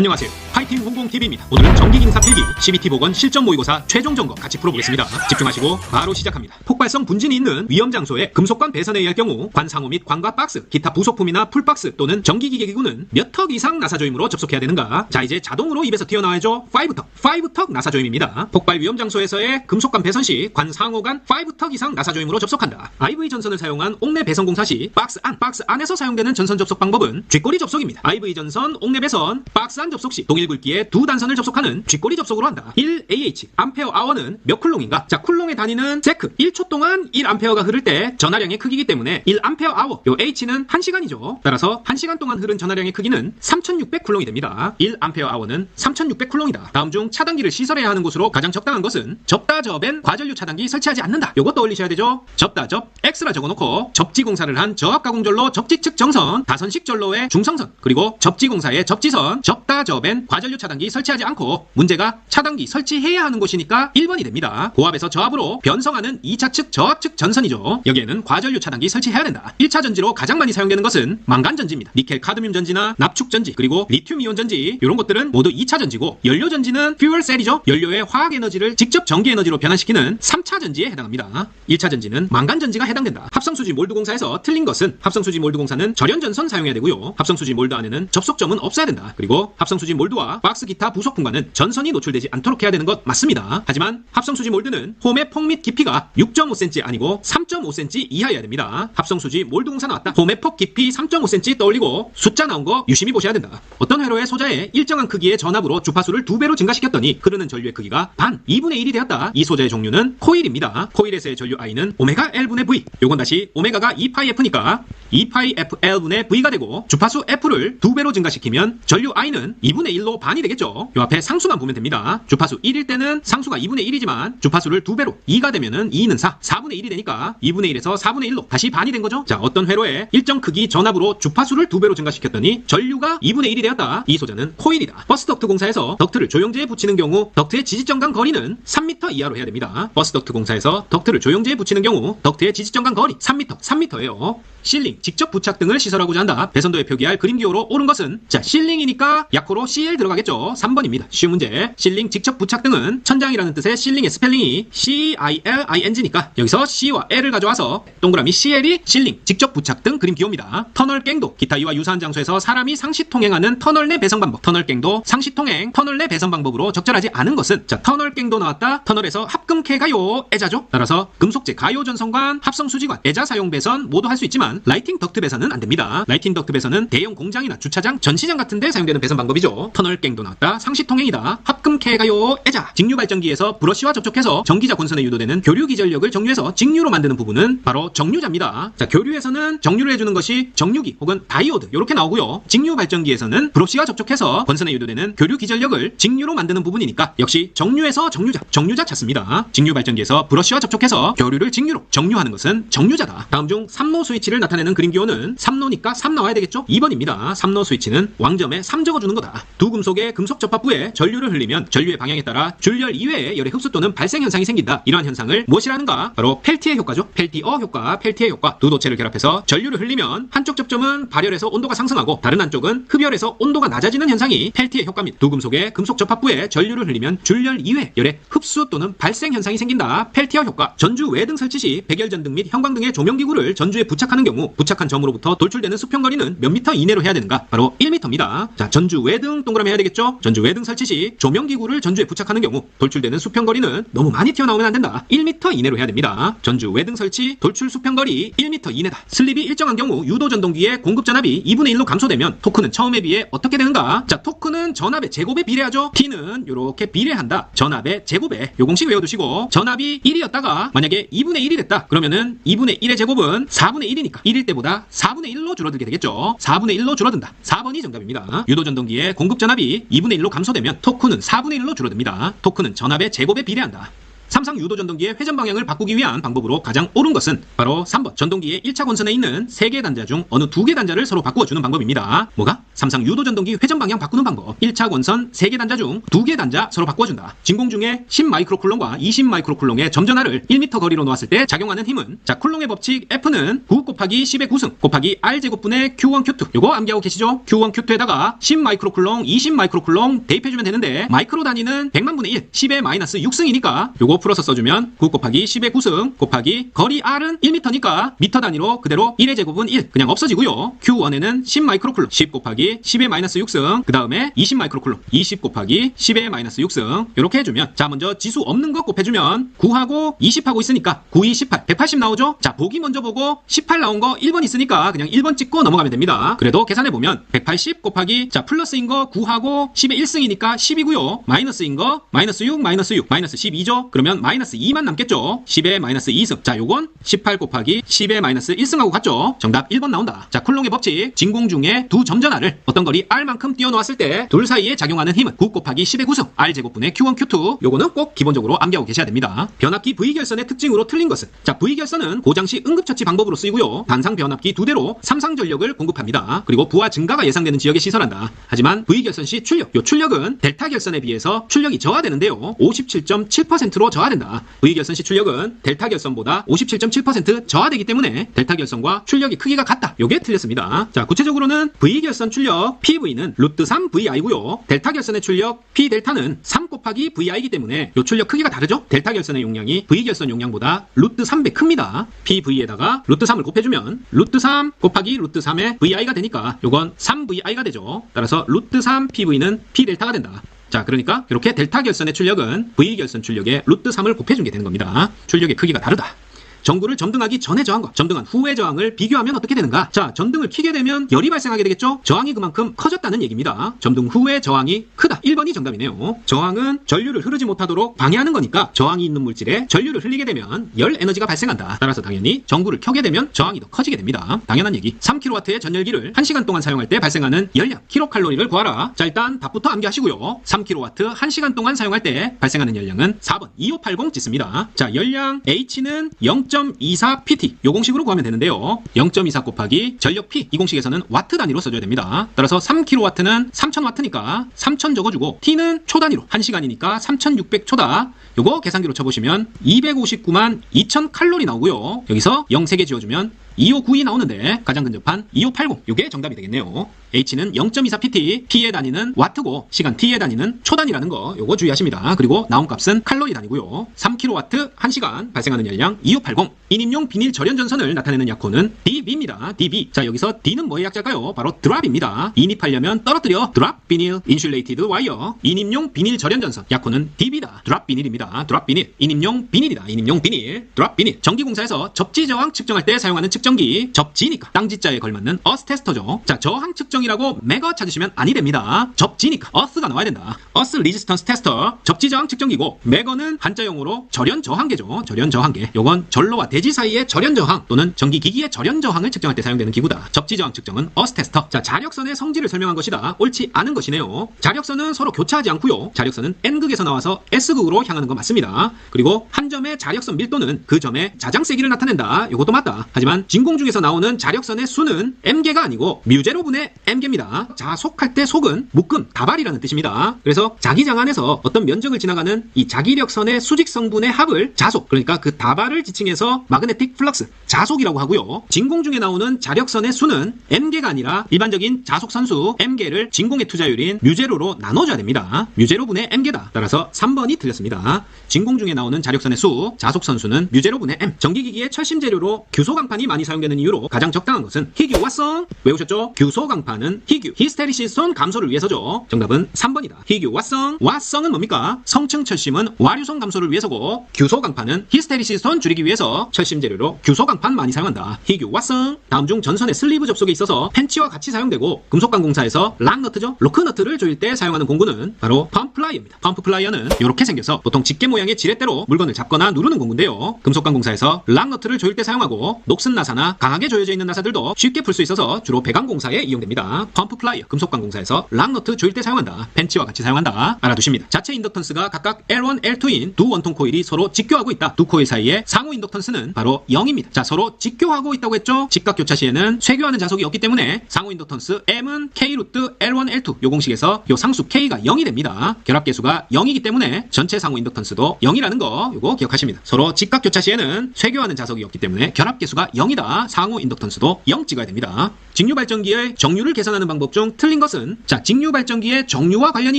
안녕하세요. 파이팅 공공TV입니다. 오늘은 정기기능사 필기 CBT 보건 실전 모의고사 최종 점검 같이 풀어보겠습니다. 집중하시고 바로 시작합니다. 폭발성 분진이 있는 위험 장소에 금속관 배선에 의할 경우 관상호 및 관과 박스, 기타 부속품이나 풀박스 또는 전기기계 기구는 몇 턱 이상 나사조임으로 접속해야 되는가? 자 이제 자동으로 입에서 튀어나와야죠. 5턱, 5턱 나사조임입니다. 폭발 위험 장소에서의 금속관 배선 시 관상호 간 5턱 이상 나사조임으로 접속한다. IV 전선을 사용한 옥내 배선 공사 시 박스 안, 박스 안에서 사용되는 전선 접속 방법은 쥐꼬리 접속입니다. IV 전선, 옥내 배선, 박스 안 접속 시 동일 굵기의 두 단선을 접속하는 쥐꼬리 접속으로 한다. 1AH 암페어 아워는 몇 쿨롱인가? 자 쿨롱의 단위는 세크 1초 동안 1암페어가 흐를 때 전하량의 크기이기 때문에 1암페어 아워 요 H는 1시간이죠. 따라서 1시간 동안 흐른 전하량의 크기는 3600 쿨롱이 됩니다. 1암페어 아워는 3600 쿨롱이다. 다음 중 차단기를 시설해야 하는 곳으로 가장 적당한 것은 접다 접엔 과전류 차단기 설치하지 않는다. 요것 떠올리셔야 되죠. 접다 접 X라 적어놓고 접지 공사를 한 저압 가공전로 접지 측 정선 다선식 전로의 중성선 그리고 접지 공사의 접지선 접다 접엔 과전 류 차단기 설치하지 않고 문제가 차단기 설치해야 하는 곳이니까 1번이 됩니다. 고압에서 저압으로 변성하는 2차 측 저압 측 전선이죠. 여기에는 과전류 차단기 설치해야 된다. 1차 전지로 가장 많이 사용되는 것은 망간 전지입니다. 니켈 카드뮴 전지나 납축 전지 그리고 리튬 이온 전지 이런 것들은 모두 2차 전지고 연료 전지는 퓨얼 셀이죠. 연료의 화학 에너지를 직접 전기 에너지로 변환시키는 3차 전지에 해당합니다. 1차 전지는 망간 전지가 해당된다. 합성수지 몰드 공사에서 틀린 것은 합성수지 몰드 공사는 절연 전선 사용해야 되고요. 합성수지 몰드 안에는 접속점은 없어야 된다. 그리고 합성수지 몰드와 박스 기타 부속품과는 전선이 노출되지 않도록 해야 되는 것 맞습니다. 하지만 합성 수지 몰드는 홈의 폭 및 깊이가 6.5cm 아니고 3.5cm 이하여야 됩니다. 합성 수지 몰드 공사 나왔다. 홈의 폭 깊이 3.5cm 떠올리고 숫자 나온 거 유심히 보셔야 된다. 어떤 회로의 소자에 일정한 크기의 전압으로 주파수를 두 배로 증가시켰더니 흐르는 전류의 크기가 반 2분의 1이 되었다. 이 소자의 종류는 코일입니다. 코일에서의 전류 I는 오메가 L분의 V. 요건 다시 오메가가 2파이 F니까 2파이 FL분의 V가 되고 주파수 F를 두 배로 증가시키면 전류 I는 2분의 1로 반이 되겠죠. 요 앞에 상수만 보면 됩니다. 주파수 1일 때는 상수가 2분의 1이지만 주파수를 두 배로 2가 되면은 2는 4, 4분의 1이 되니까 2분의 1에서 4분의 1로 다시 반이 된 거죠. 자, 어떤 회로에 일정 크기 전압으로 주파수를 두 배로 증가시켰더니 전류가 2분의 1이 되었다. 이 소자는 코일이다. 버스 덕트 공사에서 덕트를 조영제에 붙이는 경우 덕트의 지지정간 거리는 3m 이하로 해야 됩니다. 버스 덕트 공사에서 덕트를 조영제에 붙이는 경우 덕트의 지지정간 거리 3m, 3m예요. 실링, 직접 부착 등을 시설하고자 한다. 배선도에 표기할 그림 기호로 옳은 것은 자 실링이니까 약호로 CL 들어가겠죠. 3번입니다. 쉬운 문제. 실링 직접 부착 등은 천장이라는 뜻의 실링의 스펠링이 C-I-L-I-N-G니까 여기서 C와 L을 가져와서 동그라미 CL이 실링 직접 부착 등 그림 기호입니다. 터널 갱도 기타 이와 유사한 장소에서 사람이 상시 통행하는 터널 내 배선 방법. 터널 갱도 상시 통행 터널 내 배선 방법으로 적절하지 않은 것은 자 터널 갱도 나왔다. 터널에서 합금캐 가요 애자죠. 따라서 금속재 가요 전선관 합성 수지관 애자 사용 배선 모두 할 수 있지만 라이팅 덕트 배선은 안 됩니다. 라이팅 덕트 배선은 대형 공장이나 주차장, 전시장 같은 데 사용되는 배선 방법이죠. 터널 갱도 나왔다. 상시 통행이다. 합금캐 가요 애자. 직류 발전기에서 브러쉬와 접촉해서 전기자 본선에 유도되는 교류 기전력을 정류해서 직류로 만드는 부분은 바로 정류자입니다. 자, 교류에서는 정류를 해주는 것이 정류기 혹은 다이오드 이렇게 나오고요. 직류 발전기에서는 브러쉬와 접촉해서 본선에 유도되는 교류 기전력을 직류로 만드는 부분이니까 역시 정류에서 정류자, 정류자 찾습니다. 직류 발전기에서 브러쉬와 접촉해서 교류를 직류로 정류하는 것은 정류자다. 다음 중 3로 스위치를 나타내는 그림 기호는 3로니까 3 나와야 되겠죠? 2번입니다. 3로 스위치는 왕점에 3 적어주는 거다. 두 금속의 금속 접합부에 전류를 흘리면 전류의 방향에 따라 줄열 이외의 열의 흡수 또는 발생 현상이 생긴다. 이러한 현상을 무엇이라는가? 바로 펠티의 효과죠. 펠티어 효과, 펠티의 효과. 두 도체를 결합해서 전류를 흘리면 한쪽 접점은 발열해서 온도가 상승하고 다른 한쪽은 흡열해서 온도가 낮아지는 현상이 펠티의 효과입니다. 두 금속의 금속 접합부에 전류를 흘리면 줄열 이외 열의 흡수 또는 발생 현상이 생긴다. 펠티어 효과. 전주 외등 설치 시 백열전등 및 형광 등의 조명기구를 전주에 부착하는 경우 부착한 점으로부터 돌출되는 수평 거리는 몇 미터 이내로 해야 되는가? 바로 1미터입니다. 자, 전주 외등 동그라미 해야 되겠죠? 전주 외등 설치 시 조명기구를 전주에 부착하는 경우 돌출되는 수평 거리는 너무 많이 튀어나오면 안 된다. 1미터 이내로 해야 됩니다. 전주 외등 설치 돌출 수평 거리 1미터 이내다. 슬립이 일정한 경우 유도 전동기의 공급 전압이 2분의 1로 감소되면 토크는 처음에 비해 어떻게 되는가? 자, 토크는 전압의 제곱에 비례하죠. T는 이렇게 비례한다. 전압의 제곱에 요 공식 외워두시고 전압이 1이었다가 만약에 2분의 1이 됐다. 그러면은 2분의 1의 제곱은 4분의 1이니까 1일 때보다 4분의 1로 줄어들게 되겠죠. 4분의 1로 줄어든다. 4번이 정답입니다. 유도 전동기의 공급 전압이 2분의 1로 감소되면 토크는 4분의 1로 줄어듭니다. 토크는 전압의 제곱에 비례한다. 삼상 유도 전동기의 회전 방향을 바꾸기 위한 방법으로 가장 옳은 것은 바로 3번 전동기의 1차 권선에 있는 3개 단자 중 어느 2개 단자를 서로 바꾸어 주는 방법입니다. 뭐가? 삼상 유도 전동기 회전 방향 바꾸는 방법. 1차 권선 3개 단자 중 2개 단자 서로 바꿔준다. 진공 중에 10 마이크로 쿨롱과 20 마이크로 쿨롱의 점전하를 1m 거리로 놓았을 때 작용하는 힘은? 자 쿨롱의 법칙 F는 9 곱하기 10의 9승 곱하기 R제곱분의 Q1 Q2 요거 암기하고 계시죠? Q1 Q2에다가 10 마이크로 쿨롱 20 마이크로 쿨롱 대입해주면 되는데 마이크로 단위는 100만 분의 1 10의 마이너스 6승이니까 요거 풀어서 써주면 9 곱하기 10의 9승 곱하기 거리 R은 1m니까 미터 단위로 그대로 1의 제곱은 1 그냥 없어지고요. Q1에는 10 마이크로 쿨롱 10 곱하기 10의 마이너스 6승 그 다음에 20 마이크로쿨롱 20 곱하기 10의 마이너스 6승. 이렇게 해주면 자 먼저 지수 없는 거 곱해주면 9하고 20하고 있으니까 9, 2, 18 180 나오죠? 자 보기 먼저 보고 18 나온 거 1번 있으니까 그냥 1번 찍고 넘어가면 됩니다. 그래도 계산해보면 180 곱하기 자 플러스인 거 9하고 10의 1승이니까 10이고요. 마이너스인 거 마이너스 6 마이너스 6 마이너스 12죠? 그러면 마이너스 2만 남겠죠? 10의 마이너스 2승. 자 요건 18 곱하기 10의 마이너스 1승하고 같죠? 정답 1번 나온다. 자 쿨롱의 법칙 진공 중에 두 점전하를 어떤 거리 R만큼 띄워놓았을 때 둘 사이에 작용하는 힘은 9 곱하기 10의 9승 R제곱분의 Q1 Q2 요거는 꼭 기본적으로 암기하고 계셔야 됩니다. 변압기 V결선의 특징으로 틀린 것은 자 V결선은 고장시 응급처치 방법으로 쓰이고요. 단상 변압기 두 대로 삼상 전력을 공급합니다. 그리고 부하 증가가 예상되는 지역에 시설한다. 하지만 V결선 시 출력 요 출력은 델타 결선에 비해서 출력이 저하되는데요. 57.7%로 저하된다. V결선 시 출력은 델타 결선보다 57.7% 저하되기 때문에 델타 결선과 출력이 크기가 같다. 요게 틀렸습니다. 자 구체적으로는 V결선 출력 PV는 루트 3 VI고요. 델타 결선의 출력 P 델타는 3 곱하기 VI이기 때문에 요 출력 크기가 다르죠? 델타 결선의 용량이 V결선 용량보다 루트 3배 큽니다. PV에다가 루트 3을 곱해주면 루트 3 곱하기 루트 3의 VI가 되니까 요건 3VI가 되죠. 따라서 루트 3 PV는 P 델타가 된다. 자, 그러니까 이렇게 델타 결선의 출력은 V 결선 출력에 루트 3을 곱해준 게 되는 겁니다. 출력의 크기가 다르다. 전구를 점등하기 전에 저항과 점등한 후의 저항을 비교하면 어떻게 되는가? 자, 점등을 키게 되면 열이 발생하게 되겠죠? 저항이 그만큼 커졌다는 얘기입니다. 점등 후의 저항이 크다. 1번이 정답이네요. 저항은 전류를 흐르지 못하도록 방해하는 거니까 저항이 있는 물질에 전류를 흘리게 되면 열 에너지가 발생한다. 따라서 당연히 전구를 켜게 되면 저항이 더 커지게 됩니다. 당연한 얘기. 3kW의 전열기를 1시간 동안 사용할 때 발생하는 열량, 킬로칼로리를 구하라. 자, 일단 답부터 암기하시고요. 3kW 1시간 동안 사용할 때 발생하는 열량은 4번 2580 짓습니다. 자, 열량 H는 0.24pt 요 공식으로 구하면 되는데요. 0.24 곱하기 전력 P 이 공식에서는 와트 단위로 써줘야 됩니다. 따라서 3kW는 3000W니까 3000 적어주고 T는 초 단위로 1시간이니까 3600초다. 요거 계산기로 쳐보시면 259만 2000 칼로리 나오고요. 여기서 0 3개 지워주면 2592 나오는데 가장 근접한 2580 요게 정답이 되겠네요. H는 0.24pt, P의 단위는 와트고 시간 T의 단위는 초 단위라는 거 요거 주의하십니다. 그리고 나온 값은 칼로리 단위고요. 3kW 1시간 발생하는 열량 2580 인임용 비닐 절연 전선을 나타내는 약호는 DB입니다. DB. 자 여기서 D는 뭐의 약자일까요? 바로 드랍입니다. 인입하려면 떨어뜨려 드랍 비닐 인슐레이티드 와이어 인임용 비닐 절연 전선 약호는 DB다. 드랍 비닐입니다. 드랍 비닐 인임용 비닐이다. 인임용 비닐 드랍 비닐 전기공사에서 접지 저항 측정할 때 사용하는 측정 기 접지니까 땅지자에 걸맞는 어스 테스터죠. 자 저항 측정이라고 매거 찾으시면 아니 됩니다. 접지니까 어스가 나와야 된다. 어스 리지스턴스 테스터 접지 저항 측정기고 매거는 한자용어로 절연 저항계죠. 절연 저항계. 요건 전로와 대지 사이의 절연 저항 또는 전기 기기의 절연 저항을 측정할 때 사용되는 기구다. 접지 저항 측정은 어스 테스터. 자 자력선의 성질을 설명한 것이다. 옳지 않은 것이네요. 자력선은 서로 교차하지 않고요. 자력선은 N극에서 나와서 S극으로 향하는 건 맞습니다. 그리고 한 점의 자력선 밀도는 그 점의 자장 세기를 나타낸다. 이것도 맞다. 하지만 진공 중에서 나오는 자력선의 수는 M개가 아니고 뮤제로분의 M개입니다. 자속할 때 속은 묶음, 다발이라는 뜻입니다. 그래서 자기장 안에서 어떤 면적을 지나가는 이 자기력선의 수직 성분의 합을 자속, 그러니까 그 다발을 지칭해서 마그네틱 플럭스, 자속이라고 하고요. 진공 중에 나오는 자력선의 수는 M개가 아니라 일반적인 자속 선수 M개를 진공의 투자율인 뮤제로로 나눠줘야 됩니다. 뮤제로분의 M개다. 따라서 3번이 틀렸습니다. 진공 중에 나오는 자력선의 수, 자속 선수는 뮤제로분의 M. 전기기기의 철심 재료로 규소 강판이 많이 사용되는 이유로 가장 적당한 것은 희규 왓성 외우셨죠? 규소 강판은 희규 히스테리시손 감소를 위해서죠. 정답은 3번이다. 희규 왓성 왓성은 뭡니까? 성층 철심은 와류손 감소를 위해서고 규소 강판은 히스테리시손 줄이기 위해서 철심 재료로 규소 강판 많이 사용한다. 희규 왓성 다음 중 전선의 슬리브 접속에 있어서 펜치와 같이 사용되고 금속관공사에서 락너트죠? 로크너트를 조일 때 사용하는 공구는 바로 펌프 플라이어입니다. 펌프 플라이어는 이렇게 생겨서 보통 집게 모양의 지렛대로 물건을 잡거나 누르는 공구인데요. 금속관공사에서 락너트를 조일 때 사용하고 녹슨 나사 나사나 강하게 조여져 있는 나사들도 쉽게 풀 수 있어서 주로 배관 공사에 이용됩니다. 펌프 플라이어, 금속관 공사에서 락너트 조일 때 사용한다. 펜치와 같이 사용한다. 알아두십니다. 자체 인덕턴스가 각각 L1, L2인 두 원통 코일이 서로 직교하고 있다. 두 코일 사이에 상호 인덕턴스는 바로 0입니다. 자, 서로 직교하고 있다고 했죠? 직각 교차 시에는 쇄교하는 자석이 없기 때문에 상호 인덕턴스 M은 K 루트 L1, L2 요 공식에서 요 상수 K가 0이 됩니다. 결합 계수가 0이기 때문에 전체 상호 인덕턴스도 0이라는 거 요거 기억하십니다. 서로 직각 교차 시에는 쇄교하는 자석이 없기 때문에 결합 계수가 0이다. 상호 인덕턴스도 0 찍어야 됩니다. 직류 발전기의 정류를 계산하는 방법 중 틀린 것은 자, 직류 발전기의 정류와 관련이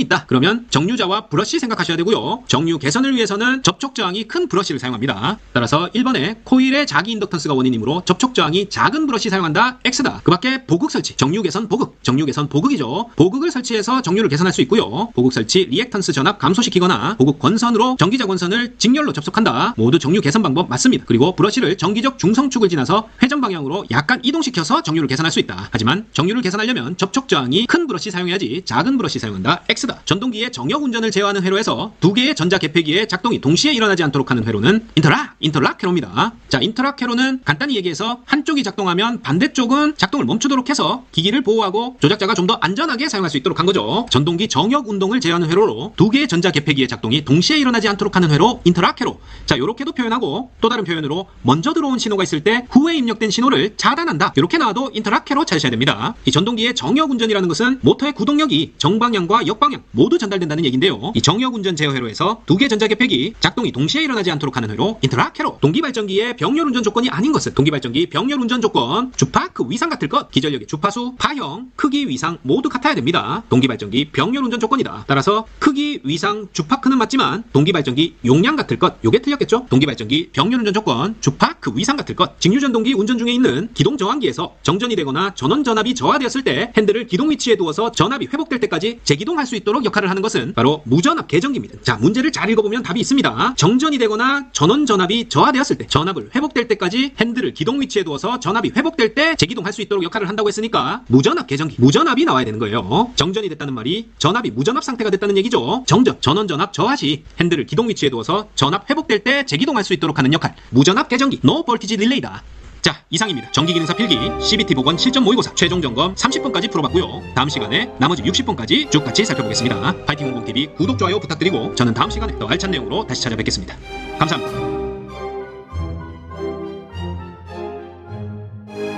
있다. 그러면 정류자와 브러쉬 생각하셔야 되고요. 정류 개선을 위해서는 접촉 저항이 큰 브러쉬를 사용합니다. 따라서 1번에 코일의 자기 인덕턴스가 원인이므로 접촉 저항이 작은 브러쉬 사용한다. X다. 그 밖에 보극 설치, 정류 개선 보극, 정류 개선 보극이죠. 보극을 설치해서 정류를 개선할 수 있고요. 보극 설치 리액턴스 전압 감소시키거나 보극 권선으로 전기자 권선을 직렬로 접속한다. 모두 정류 개선 방법 맞습니다. 그리고 브러쉬를 정기적 중성축을 지나서 회전 방향으로 약간 이동시켜서 정류를 개선할 수 있다. 하지만 정류를 개선하려면 접촉 저항이 큰 브러쉬 사용해야지 작은 브러쉬 사용한다. X다. 전동기의 정역 운전을 제어하는 회로에서 두 개의 전자 개폐기의 작동이 동시에 일어나지 않도록 하는 회로는 인터락, 인터락 회로입니다. 자, 인터락 회로는 간단히 얘기해서 한쪽이 작동하면 반대쪽은 작동을 멈추도록 해서 기기를 보호하고 조작자가 좀 더 안전하게 사용할 수 있도록 한 거죠. 전동기 정역 운동을 제어하는 회로로 두 개의 전자 개폐기의 작동이 동시에 일어나지 않도록 하는 회로 인터락 회로. 자, 요렇게도 표현하고 또 다른 표현으로 먼저 들어온 신호가 있을 때 후에 입력된 신호를 차단한다. 이렇게 나와도 인터락 회로 찾으셔야 됩니다. 이 전동기의 정역 운전이라는 것은 모터의 구동력이 정방향과 역방향 모두 전달된다는 얘기인데요. 이 정역 운전 제어 회로에서 두 개의 전자 개폐기 작동이 동시에 일어나지 않도록 하는 회로 인터락 회로. 동기 발전기의 병렬 운전 조건이 아닌 것은 동기 발전기 병렬 운전 조건 주파 그 위상 같을 것 기전력의 주파수 파형 크기 위상 모두 같아야 됩니다. 동기 발전기 병렬 운전 조건이다. 따라서 크기 위상 주파 크는 맞지만 동기 발전기 용량 같을 것 요게 틀렸겠죠? 동기 발전기 병렬 운전 조건 주파 그 위상 같을 것 직류 전동기 운전 중에 있는 기동 저항기에서 정전이 되거나 전원 전압이 저하되었을 때 핸들을 기동 위치에 두어서 전압이 회복될 때까지 재기동할 수 있도록 역할을 하는 것은 바로 무전압 계정기입니다. 자 문제를 잘 읽어보면 답이 있습니다. 정전이 되거나 전원 전압이 저하되었을 때 전압을 회복될 때까지 핸들을 기동 위치에 두어서 전압이 회복될 때 재기동할 수 있도록 역할을 한다고 했으니까 무전압 계정기 무전압이 나와야 되는 거예요. 정전이 됐다는 말이 전압이 무전압 상태가 됐다는 얘기죠. 정전 전원 전압 저하 시 핸들을 기동 위치에 두어서 전압 회복될 때 재기동할 수 있도록 하는 역할 무전압 계정기 노 볼티지 릴레이다. 자, 이상입니다. 전기기능사 필기, CBT 보건 실전 모의고사 최종 점검 30번까지 풀어봤고요. 다음 시간에 나머지 60번까지 쭉 같이 살펴보겠습니다. 파이팅 홍봉TV 구독, 좋아요 부탁드리고 저는 다음 시간에 더 알찬 내용으로 다시 찾아뵙겠습니다. 감사합니다.